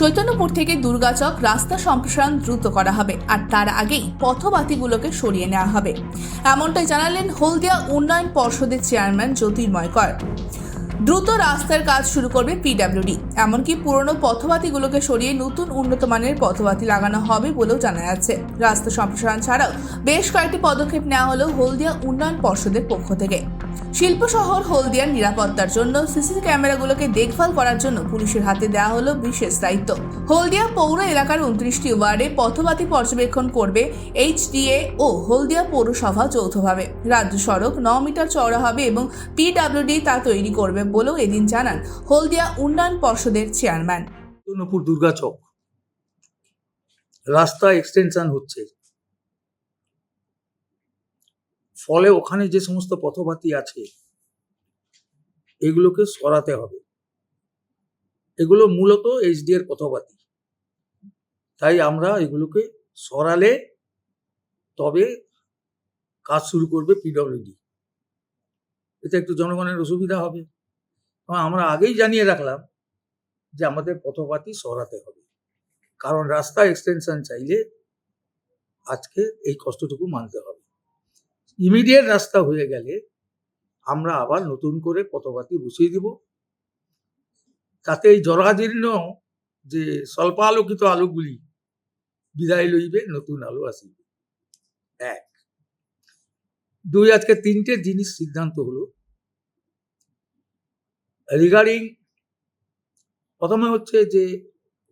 চৈতন্যপুর থেকে দুর্গাচক রাস্তা সম্প্রসারণ দ্রুত করা হবে আর তার আগেই পথবাতিগুলোকে সরিয়ে নেওয়া হবে। এমনটাই জানালেন হলদিয়া উন্নয়ন পর্ষদের চেয়ারম্যান জ্যোতির্ময় কর। দ্রুত রাস্তার কাজ শুরু করবে পিডাব্লিউডি এমনকি পুরনো পথবাতিগুলোকে সরিয়ে নতুন উন্নত মানের পথবাতি লাগানো হবে বলেও জানা যাচ্ছে। রাস্তা সম্প্রসারণ ছাড়াও বেশ কয়েকটি পদক্ষেপ নেওয়া হলো হলদিয়া উন্নয়ন পর্ষদের পক্ষ থেকে। শিল্প শহর হলদিয়ার নিরাপত্তার জন্য সিসিটিভি ক্যামেরাগুলোকে দেখভাল করার জন্য পুলিশের হাতে দেওয়া হলো বিশেষ দায়িত্ব। হলদিয়া পৌর এলাকার উনত্রিশটি ওয়ার্ডে পথবাতি পর্যবেক্ষণ করবে এইচডিএ ও হলদিয়া পৌরসভা যৌথভাবে। রাজ্য সড়ক ন মিটার চওড়া হবে এবং পিডাব্লিউডি তা তৈরি করবে বলেও এদিন জানান হলদিয়া উন্নয়ন পর্ষদের চেয়ারম্যান। চৈতন্যপুর দুর্গাচক রাস্তা এক্সটেনশন হচ্ছে। ফলে ওখানে যে সমস্ত পথবাতি আছে, এগুলোকে সরাতে হবে। এগুলো মূলত এইচডি এর পথবাতি তাই আমরা এগুলোকে সরালে তবে কাজ শুরু করবে পিডব্লিউডি এতে একটু জনগণের অসুবিধা হবে। আমরা আগেই জানিয়ে রাখলাম যে আমাদের পথপাতি সরাতে হবে। কারণ রাস্তা এক্সটেনশন চাইলে আজকে এই কষ্টটুকু মানতে হবে। ইমিডিয়েট রাস্তা হয়ে গেলে আমরা আবার নতুন করে পথপাতি বসিয়ে দিব। তাতে এই জরাজীর্ণ যে স্বল্প আলোকিত আলোগুলি বিদায় লইবে, নতুন আলো আসিবে। এক। দুই, আজকে তিনটে জিনিস সিদ্ধান্ত হলো। রিগার্ডিং প্রথমে হচ্ছে যে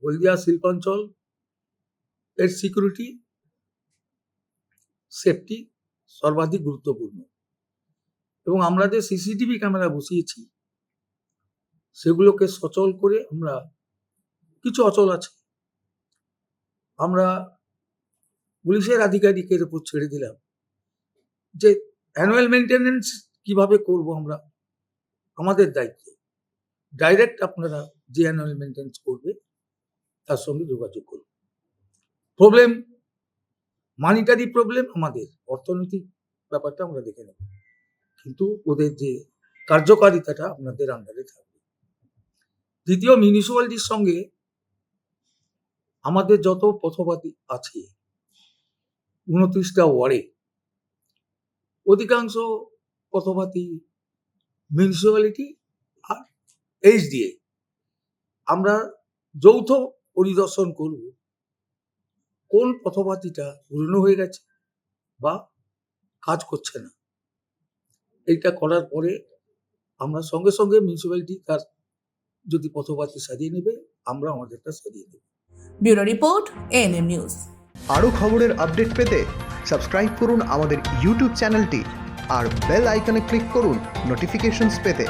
হলদিয়া শিল্পাঞ্চল, এর সিকিউরিটি, সেফটি সর্বাধিক গুরুত্বপূর্ণ। এবং আমরা যে সিসিটিভি ক্যামেরা বসিয়েছি, সেগুলোকে সচল করে আমরা, কিছু অচল আছে। আমরা পুলিশের আধিকারিকের উপর ছেড়ে দিলাম যে অ্যানুয়াল মেনটেনেন্স কীভাবে করব আমরা, আমাদের দায়িত্ব। ডাইরেক্ট আপনারা যে অ্যানুয়াল মেনটেন্স করবে, তার সঙ্গে যোগাযোগ করুন। প্রবলেম মানিটারি প্রবলেম আমাদের। অর্থনৈতিক ব্যাপারটা আমরা দেখে নেব। কিন্তু ওদের যে কার্যকারিতাটা আপনাদের আন্ডারে থাকবে। দ্বিতীয় মিউনিসিপ্যালিটির সঙ্গে আমাদের যত পথপাতি আছে, উনত্রিশটা ওয়ার্ডে, অধিকাংশ পথপাতি মিউনিসিপ্যালিটি আর এইচডিএ আমরা যৌথ পরিদর্শন করব কোন পথপাতিটা পুরনো হয়ে গেছে বা কাজ করছে না। এইটা করার পরে আমরা সঙ্গে সঙ্গে মিউনিসিপ্যালিটি তার যদি পথপাতি সাজিয়ে নেবে আমরা আমাদেরটা সাজিয়ে নেব ব্যুরো রিপোর্ট এএনএম নিউজ। আরও খবরের আপডেট পেতে সাবস্ক্রাইব করুন আমাদের ইউটিউব চ্যানেলটি আর বেল আইকনে ক্লিক করুন নোটিফিকেশনস পেতে।